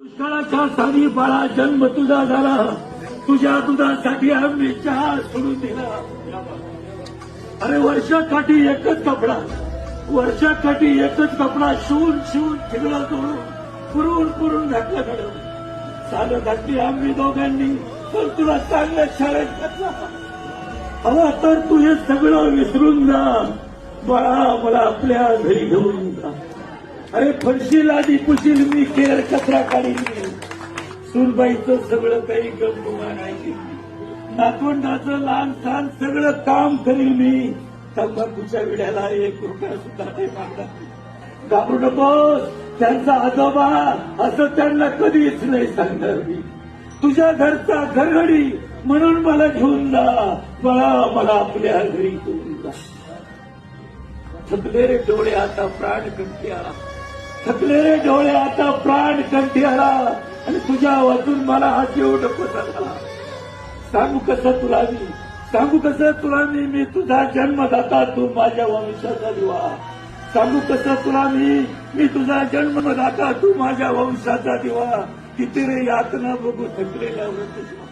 दुष्काळाच्या साली बाळा जन्म तुझा झाला. तुझ्या दुधासाठी आम्ही चहा सोडून दिला. अरे वर्षाकाठी एकच कपडा. वर्षाकाठी एकच कपडा शिवून शिवून ठेवला करून पुरवून पुरून घातला घडवून सालं घातली आम्ही दोघांनी. पण तुला चांगल्या शाळेत घातला. हवा तर तू हे सगळं विसरून जा. बाळा मला आपल्या घरी घेऊन जा. अरे फरशील आधी पुशील मी केर कचरा काढील सुनबाईचं सगळं काही गमगुमान नाही नातवंडाचं लहान सहान सगळं काम करील मी. तंबाखूच्या विड्याला एक रुपया सुद्धा नाही मागणार. घाबरू नकोस त्यांचा आजोबा असं त्यांना कधीच नाही सांगणार मी. तुझ्या घरचा घरघडी म्हणून मला घेऊन जा. मला मला आपल्या घरी घेऊन जा. थकले रे डोळे आता प्राण कंठी थकलेले थकले रे डोळे आता प्राण कंठी आला आणि तुझ्या वाजून मला हा जीव नको झाला सांगू कसं तुला मी? सांगू कसं तुला मी? मी तुझा जन्मदाता तू माझ्या वंशाचा दिवा. सांगू कसं तुला मी? मी तुझा जन्मदाता तू माझ्या वंशाचा दिवा. किती रे यातना बघू थकलेल्या व्रत